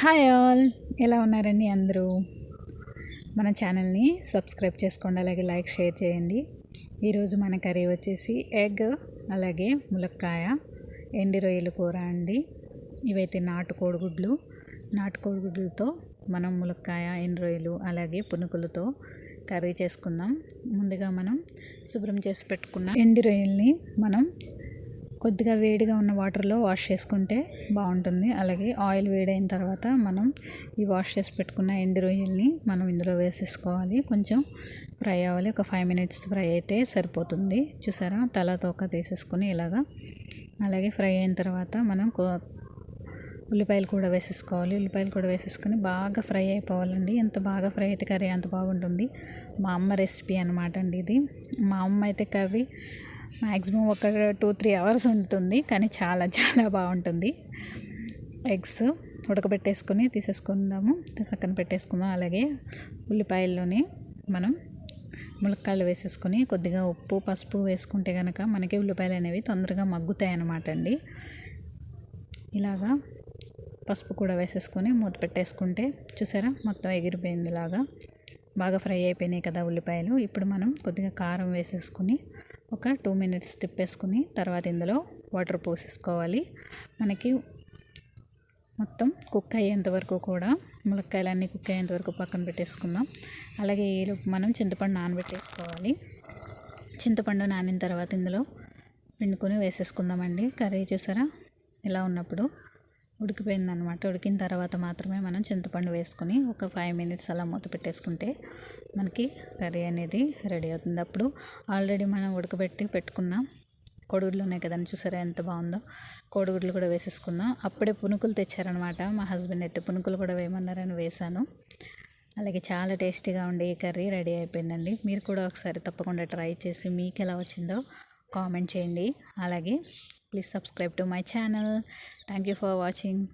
Hi all. ఎలా ఉన్నారండి అందరూ? మన ఛానల్ని సబ్స్క్రైబ్ చేసుకోండి అలాగే లైక్ షేర్ చేయండి. ఈరోజు మన కర్రీ వచ్చేసి ఎగ్ అలాగే ములక్కాయ ఎండి రొయ్యలు కూర అండి. ఇవైతే నాటు కోడిగుడ్లు నాటు కోడిగుడ్లతో మనం ములక్కాయ ఎండి రొయ్యలు అలాగే పునుకులతో కర్రీ చేసుకుందాం. ముందుగా మనం శుభ్రం చేసి పెట్టుకున్న ఎండి రొయ్యల్ని మనం కొద్దిగా వేడిగా ఉన్న వాటర్లో వాష్ చేసుకుంటే బాగుంటుంది. అలాగే ఆయిల్ వేడైన తర్వాత మనం ఈ వాష్ చేసి పెట్టుకున్న ఎండు రొయ్యల్ని మనం ఇందులో వేసేసుకోవాలి. కొంచెం ఫ్రై అవ్వాలి. ఒక ఫైవ్ మినిట్స్ ఫ్రై అయితే సరిపోతుంది. చూసారా? తల తోక తీసేసుకొని ఇలాగా. అలాగే ఫ్రై అయిన తర్వాత మనం ఉల్లిపాయలు కూడా వేసేసుకోవాలి. ఉల్లిపాయలు కూడా వేసేసుకొని బాగా ఫ్రై అయిపోవాలండి. ఎంత బాగా ఫ్రై అయితే కర్రీ అంత బాగుంటుంది. మా అమ్మ రెసిపీ అనమాట అండి ఇది. మా అమ్మ అయితే కర్రీ మ్యాక్సిమం ఒక టూ త్రీ అవర్స్ ఉంటుంది కానీ చాలా చాలా బాగుంటుంది. ఎగ్స్ ఉడకబెట్టేసుకొని తీసేసుకుందాము. పక్కన పెట్టేసుకుందాం. అలాగే ఉల్లిపాయల్లోనే మనం ములక్కాయలు వేసేసుకొని కొద్దిగా ఉప్పు పసుపు వేసుకుంటే కనుక మనకి ఉల్లిపాయలు అనేవి తొందరగా మగ్గుతాయి అన్నమాట అండి. ఇలాగా పసుపు కూడా వేసేసుకొని మూత పెట్టేసుకుంటే చూసారా? మొత్తం ఎగిరిపోయింది ఇలాగా బాగా ఫ్రై అయిపోయినాయి కదా ఉల్లిపాయలు. ఇప్పుడు మనం కొద్దిగా కారం వేసేసుకొని ఒక టూ మినిట్స్ తిప్పేసుకుని తర్వాత ఇందులో వాటర్ పోసేసుకోవాలి. మనకి మొత్తం కుక్ అయ్యేంత వరకు కూడా ములక్కాయలన్నీ కుక్ అయ్యేంత వరకు పక్కన పెట్టేసుకుందాం. అలాగే మనం చింతపండు నానబెట్టేసుకోవాలి. చింతపండు నానిన తర్వాత ఇందులో పిండుకొని వేసేసుకుందామండి. కర్రీ చూసారా? ఇలా ఉన్నప్పుడు ఉడికిపోయిందనమాట ఉడికిన తర్వాత మాత్రమే మనం చింతపండు వేసుకొని ఒక ఫైవ్ మినిట్స్ అలా మూత పెట్టేసుకుంటే మనకి కర్రీ అనేది రెడీ అవుతుంది. అప్పుడు ఆల్రెడీ మనం ఉడకబెట్టి పెట్టుకున్నాం కోడిగుడ్లు ఉన్నాయి కదండి చూసారా ఎంత బాగుందో? కోడిగుడ్లు కూడా వేసేసుకుందాం. అప్పుడే పునుకులు తెచ్చారనమాట మా హస్బెండ్ అయితే పునుకులు కూడా వేయమన్నారని వేశాను. అలాగే చాలా టేస్టీగా ఉండే ఈ కర్రీ రెడీ అయిపోయిందండి. మీరు కూడా ఒకసారి తప్పకుండా ట్రై చేసి మీకు ఎలా వచ్చిందో కామెంట్ చేయండి. అలాగే please subscribe to my channel. Thank you for watching.